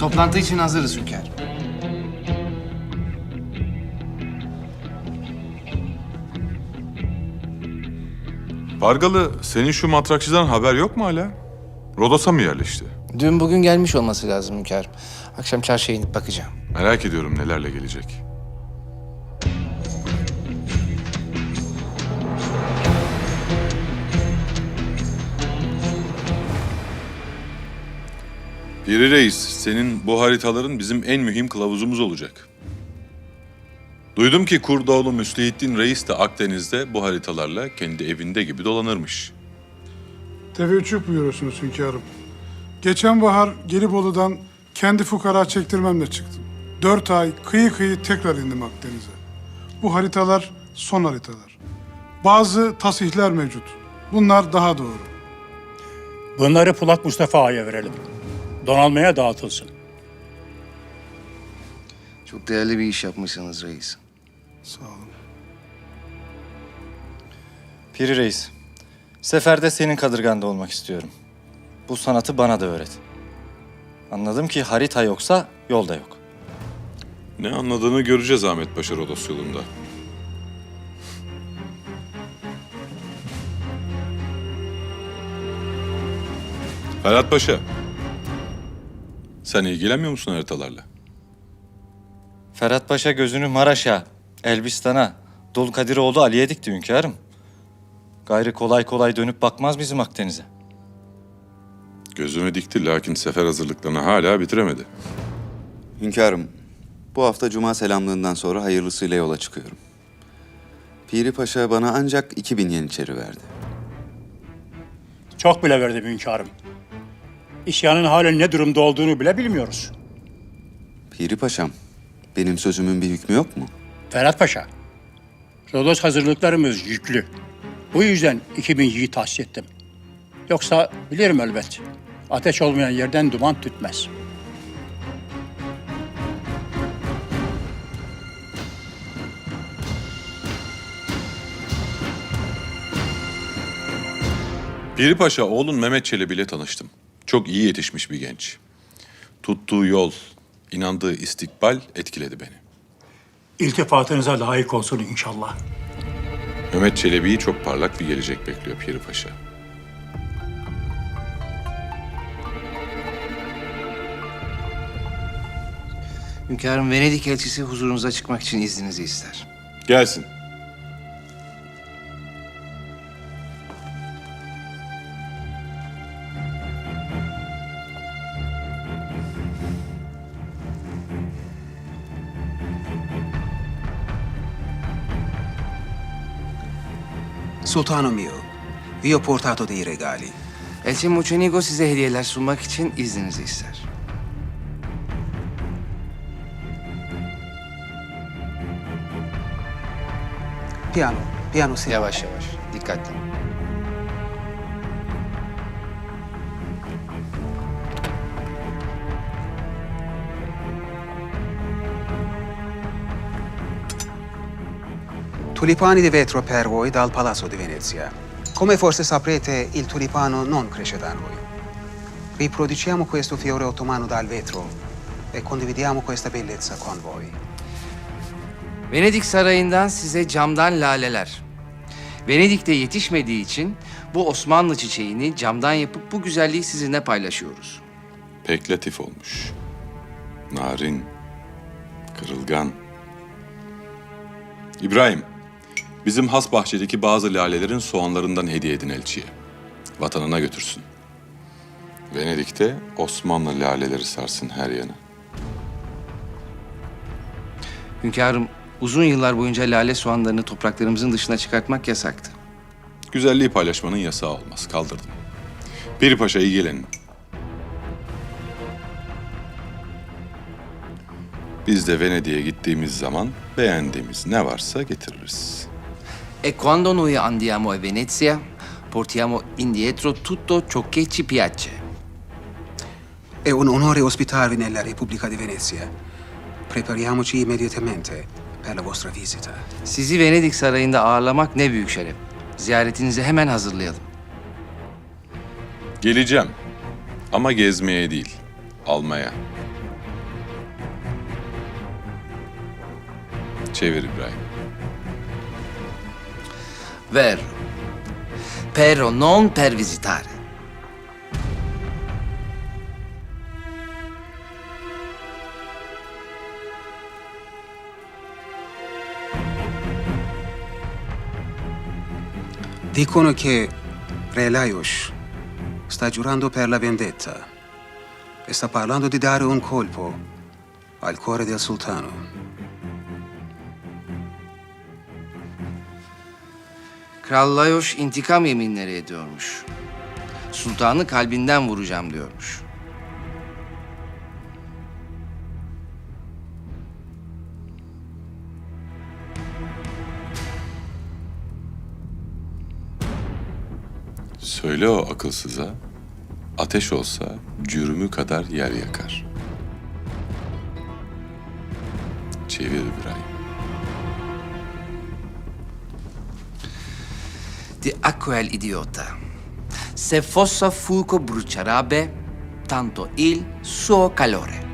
Toplantı için hazırız hünkârım. Pargalı, senin şu matrakçıdan haber yok mu hala? Rodos'a mı yerleşti? Dün bugün gelmiş olması lazım hünkârım. Akşam çarşıya inip bakacağım. Merak ediyorum nelerle gelecek. Piri Reis, senin bu haritaların bizim en mühim kılavuzumuz olacak. Duydum ki Kurdoğlu Müslihiddin Reis de Akdeniz'de bu haritalarla kendi evinde gibi dolanırmış. Teveccüh buyuruyorsunuz hünkârım. Geçen bahar Gelibolu'dan kendi fukara çektirmemle çıktım. Dört ay kıyı kıyı tekrar indim Akdeniz'e. Bu haritalar son haritalar. Bazı tasihler mevcut. Bunlar daha doğru. Bunları Pulak Mustafa Ağa'ya verelim. Donanmaya dağıtılsın. Çok değerli bir iş yapmışsınız reis. Sağ olun. Piri Reis, seferde senin kadırganda olmak istiyorum. Bu sanatı bana da öğret. Anladım ki harita yoksa yol da yok. Ne anladığını göreceğiz Ahmet Paşa Rodos yolunda. Ferhat Paşa. Sen ilgilenmiyor musun haritalarla? Ferhat Paşa gözünü Maraş'a, Elbistan'a, Dulkadiroğlu Ali'ye dikti hünkârım. Gayrı kolay kolay dönüp bakmaz bizim Akdeniz'e. Gözüme dikti lakin sefer hazırlıklarını hala bitiremedi. Hünkârım, bu hafta Cuma selamlığından sonra hayırlısıyla yola çıkıyorum. Piri Paşa bana ancak 2000 yeniçeri verdi. Çok bile verdim hünkârım. İsyanın halen ne durumda olduğunu bile bilmiyoruz. Piri Paşam, benim sözümün bir hükmü yok mu? Ferhat Paşa, Rodos hazırlıklarımız yüklü. Bu yüzden 2000 yiğit tahsis ettim. Yoksa bilirim elbet. Ateş olmayan yerden duman tütmez. Piri Paşa oğlun Mehmet Çelebi ile tanıştım. Çok iyi yetişmiş bir genç. Tuttuğu yol, inandığı istikbal etkiledi beni. İltifatınıza layık olsun inşallah. Mehmet Çelebi'yi çok parlak bir gelecek bekliyor Piri Paşa. Hünkârım Venedik elçisi huzurunuza çıkmak için izninizi ister. Gelsin. Sultanım mio, vi ho portato dei regali. Elçi Muçenigo size hediyeler sunmak için izninizi ister. Piano, piano signore. Yavaş yavaş, dikkatli. Tulipani di vetro per voi dal Palazzo di Venezia. Come forse saprete, il tulipano non cresce da noi. Riproduciamo questo fiore ottomano dal vetro e condividiamo questa bellezza con voi. Venedik Sarayı'ndan size camdan laleler. Venedik'te yetişmediği için bu Osmanlı çiçeğini camdan yapıp bu güzelliği sizinle paylaşıyoruz. Pek latif olmuş. Narin, kırılgan. İbrahim, bizim has bahçedeki bazı lalelerin soğanlarından hediye edin elçiye. Vatanına götürsün. Venedik'te Osmanlı laleleri sarsın her yana. Hünkârım, uzun yıllar boyunca lale soğanlarını topraklarımızın dışına çıkartmak yasaktı. Güzelliği paylaşmanın yasağı olmaz. Kaldırdım. Piri Paşa ilgilenin. Biz de Venedik'e gittiğimiz zaman beğendiğimiz ne varsa getiririz. E quando noi andiamo a Venezia, portiamo indietro tutto ciò che ci piace. È un onore ospitarvi nella Repubblica di Venezia. Prepariamoci immediatamente per la vostra visita. Sizi Venedik Sarayı'nda ağırlamak ne büyük şeref. Ziyaretinizi hemen hazırlayalım. Geleceğim. Ama gezmeye değil, almaya. Çevir İbrahim. Vero. Pero non per visitare. Dicono che Re Laios sta giurando per la vendetta e sta parlando di dare un colpo al cuore del sultano. Kral Lajos intikam yeminleri ediyormuş. Sultanı kalbinden vuracağım diyormuş. Söyle o akılsıza, ateş olsa cürmü kadar yer yakar. Çevir İbrahim. Di a quel idiota. Se fosse fuoco brucerebbe tanto il suo calore.